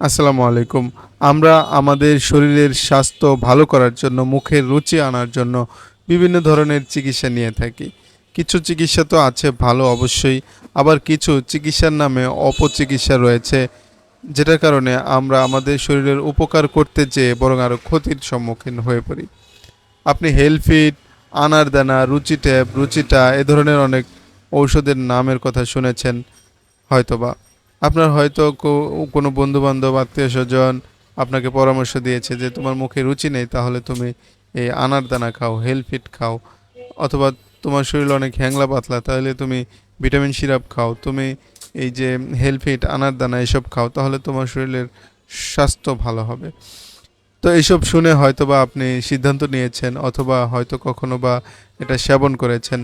আসসালামু আলাইকুম। আমরা আমাদের শরীরের স্বাস্থ্য ভালো করার জন্য মুখের রুচি আনার জন্য বিভিন্ন ধরনের চিকিৎসা নিয়ে থাকি। কিছু চিকিৎসা তো আছে ভালো অবশ্যই, আবার কিছু চিকিৎসার নামে অপচিকিৎসা রয়েছে, যেটার কারণে আমরা আমাদের শরীরের উপকার করতে যেয়ে বরং আরও ক্ষতির সম্মুখীন হয়ে পড়ি। আপনি হেলফিট আনারদানা, রুচি ট্যাব, রুচিটা এ ধরনের অনেক ঔষধের নামের কথা শুনেছেন, হয়তোবা। আপনার হয়তো কোনো বন্ধু বান্ধব আত্মীয় স্বজন আপনাকে পরামর্শ দিয়েছে যে তোমার মুখে রুচি নেই, তাহলে তুমি এই আনারদানা খাও হেলফিট খাও, অথবা তোমার শরীর অনেক হ্যাংলা পাতলা, তাহলে তুমি ভিটামিন সিরাপ খাও, তুমি এই যে হেলফিট আনারদানা এসব খাও, তাহলে তোমার শরীরের স্বাস্থ্য ভালো হবে। তো এইসব শুনে হয়তোবা আপনি সিদ্ধান্ত নিয়েছেন, অথবা হয়তো কখনো বা এটা সেবন করেছেন।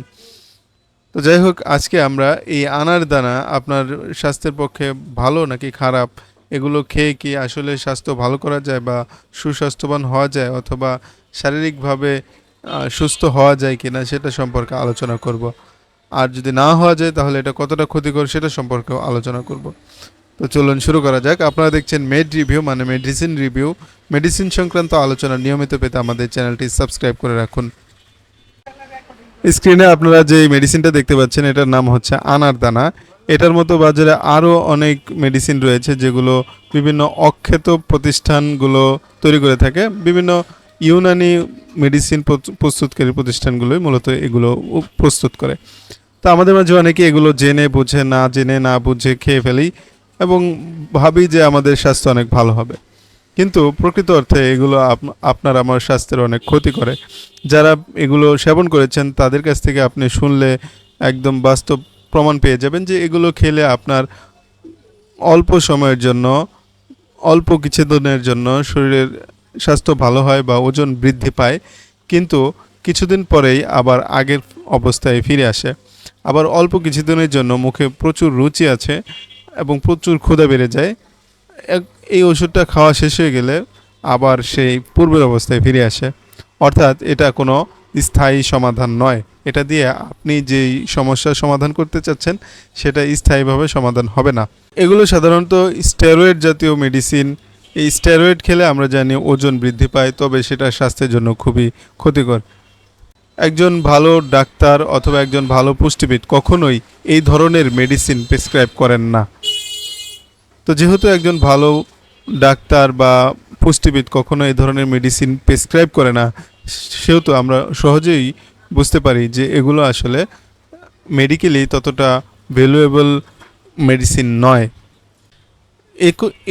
তো যাই হোক, আজকে আমরা এই আনার দানা আপনার স্বাস্থ্যের পক্ষে ভালো নাকি খারাপ? এগুলো খেয়ে কি আসলে স্বাস্থ্য ভালো করা যায় বা সুস্বাস্থ্যবান হওয়া যায় অথবা শারীরিকভাবে সুস্থ হওয়া যায় কি না সেটা সম্পর্কে আলোচনা করব। আর যদি না হওয়া যায় তাহলে এটা কতটা ক্ষতিকর সেটা সম্পর্কেও আলোচনা করব। তো চলুন শুরু করা যাক। আপনারা দেখছেন মেড রিভিউ মানে মেডিসিন রিভিউ মেডিসিন সংক্রান্ত আলোচনা নিয়মিত পেতে আমাদের চ্যানেলটি সাবস্ক্রাইব করে রাখুন। স্ক্রিনে আপনারা যে মেডিসিনটা দেখতে পাচ্ছেন, এটার নাম হচ্ছে আনার দানা এটার মতো বাজারে আরও অনেক মেডিসিন রয়েছে, যেগুলো বিভিন্ন অখ্যাত প্রতিষ্ঠানগুলো তৈরি করে থাকে। বিভিন্ন ইউনানি মেডিসিন প্রস্তুতকারী প্রতিষ্ঠানগুলোই মূলত এগুলো প্রস্তুত করে। তো আমাদের মাঝে অনেকে এগুলো জেনে, বুঝে, না জেনে, না বুঝে খেয়ে ফেলি এবং ভাবি যে আমাদের স্বাস্থ্য অনেক ভালো হবে। কিন্তু প্রকৃত অর্থে এগুলো আপ- আপনার আমার স্বাস্থ্যের অনেক ক্ষতি করে। যারা এগুলো সেবন করেছেন, তাদের কাছ থেকে আপনি শুনলে একদম বাস্তব প্রমাণ পেয়ে যাবেন যে এগুলো খেলে আপনার অল্প সময়ের জন্য, অল্প কিছুদিনের জন্য শরীরের স্বাস্থ্য ভালো হয় বা ওজন বৃদ্ধি পায়। কিন্তু কিছুদিন পরেই আবার আগের অবস্থায় ফিরে আসে। আবার অল্প কিছুদিনের জন্য মুখে প্রচুর রুচি আছে এবং প্রচুর ক্ষুধা বেড়ে যায়। এক- এই ওষুধটা খাওয়া শেষ হয়ে গেলে আবার সেই পূর্বের অবস্থায় ফিরে আসে। অর্থাৎ এটা কোনো স্থায়ী সমাধান নয়। এটা দিয়ে আপনি যেই সমস্যার সমাধান করতে চাচ্ছেন, সেটা স্থায়ীভাবে সমাধান হবে না। এগুলো সাধারণত স্টেরয়েড জাতীয় মেডিসিন। এই স্টেরয়েড খেলে আমরা জানি ওজন বৃদ্ধি পায়, তবে সেটা স্বাস্থ্যের জন্য খুবই ক্ষতিকর। একজন ভালো ডাক্তার অথবা একজন ভালো পুষ্টিবিদ কখনোই এই ধরনের মেডিসিন প্রেসক্রাইব করেন না। তো যেহেতু একজন ভালো ডাক্তার বা পুষ্টিবিদ কখনো এই ধরনের মেডিসিন প্রেসক্রাইব করে না সেহেতু আমরা সহজেই বুঝতে পারি যে এগুলো আসলে মেডিকেলি ততটা ভ্যালুয়েবল মেডিসিন নয়।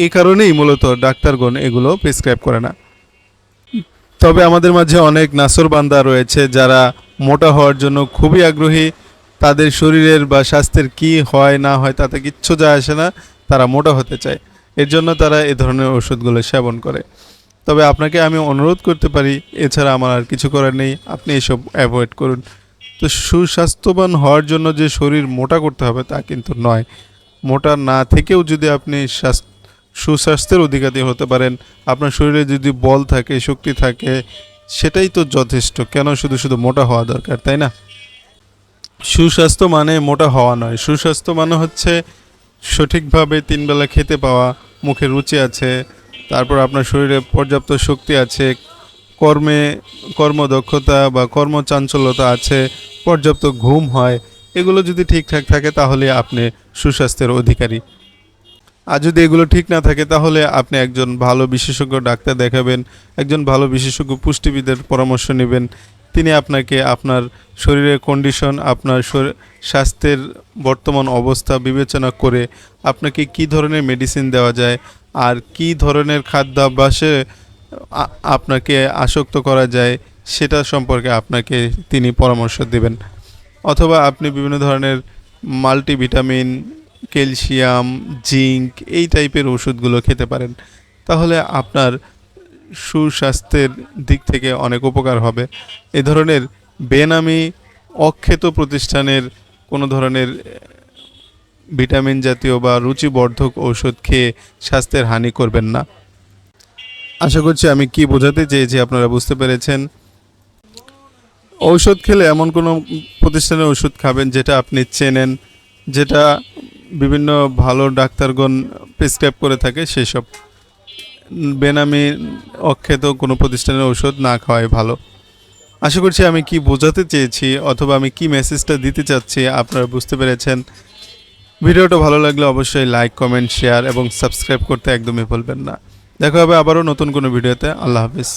এ কারণেই মূলত ডাক্তারগণ এগুলো প্রেসক্রাইব করে না। তবে আমাদের মাঝে অনেক নাসর বান্দা রয়েছে যারা মোটা হওয়ার জন্য খুবই আগ্রহী, তাদের শরীরের বা স্বাস্থ্যের কি হয় না হয় তাতে কিচ্ছু যায় আসে না, তারা মোটা হতে চায়। এর জন্য তারা এ ধরনের ওষুধগুলো সেবন করে। তবে আপনাকে আমি অনুরোধ করতে পারি, এছাড়া আমার আর কিছু করার নেই, আপনি এসব অ্যাভয়েড করুন। তো সুস্বাস্থ্যবান হওয়ার জন্য যে শরীর মোটা করতে হবে তা কিন্তু নয়। মোটা না থেকেও যদি আপনি সুস্বাস্থ্যের অধিকারী হতে পারেন, আপনার শরীরে যদি বল থাকে, শক্তি থাকে, সেটাই তো যথেষ্ট। কেন? শুধু শুধু মোটা হওয়া দরকার, তাই না? সুস্বাস্থ্য মানে মোটা হওয়া নয়। সুস্বাস্থ্য মানে হচ্ছে সঠিকভাবে তিনবেলা খেতে পাওয়া, মুখে রুচি আছে, তারপর আপনার শরীরে পর্যাপ্ত শক্তি আছে, কর্মে কর্মদক্ষতা বা কর্মচাঞ্চল্যতা আছে, পর্যাপ্ত ঘুম হয়, এগুলো যদি ঠিকঠাক থাকে তাহলে আপনি সুস্বাস্থ্যের অধিকারী। আর যদি এগুলো ঠিক না থাকে তাহলে আপনি একজন ভালো বিশেষজ্ঞ ডাক্তার দেখাবেন, একজন ভালো বিশেষজ্ঞ পুষ্টিবিদের পরামর্শ নেবেন তিনি আপনাকে আপনার শরীরের কন্ডিশন আপনার স্বাস্থ্যের বর্তমান অবস্থা বিবেচনা করে আপনাকে কি ধরনের মেডিসিন দেওয়া যায় আর কি ধরনের খাদ্যাভ্যাসে আপনাকে আসক্ত করা যায় সেটা সম্পর্কে আপনাকে তিনি পরামর্শ দেবেন। অথবা আপনি বিভিন্ন ধরনের মাল্টিভিটামিন ক্যালসিয়াম জিঙ্ক এই টাইপের ওষুধগুলো খেতে পারেন। তাহলে আপনার সুস্বাস্থ্যের দিক থেকে অনেক উপকার হবে। এ ধরনের বেনামি অখ্যাত প্রতিষ্ঠানের কোনো ধরনের ভিটামিন জাতীয় বা রুচিবর্ধক ঔষধ খেয়ে স্বাস্থ্যের হানি করবেন না। আশা করছি আমি কি বোঝাতে চেয়েছি আপনারা বুঝতে পেরেছেন। ঔষধ খেলে এমন কোনো প্রতিষ্ঠানের ওষুধ খাবেন যেটা আপনি চেনেন, যেটা বিভিন্ন ভালো ডাক্তারগণ প্রেসক্রাইব করে থাকে সেসব। বেনামি অক্ষেত কোনো প্রতিষ্ঠানের ঔষধ না খাওয়াই ভালো। আশা করছি আমি কি বোঝাতে চেয়েছি অথবা আমি কি মেসেজটা দিতে চাচ্ছি আপনারা বুঝতে পেরেছেন। ভিডিওটা ভালো লাগলে অবশ্যই লাইক কমেন্ট শেয়ার এবং সাবস্ক্রাইব করতে একদমই ভুলবেন না। দেখা হবে আবারও নতুন কোনো ভিডিওতে। আল্লাহ হাফিজ।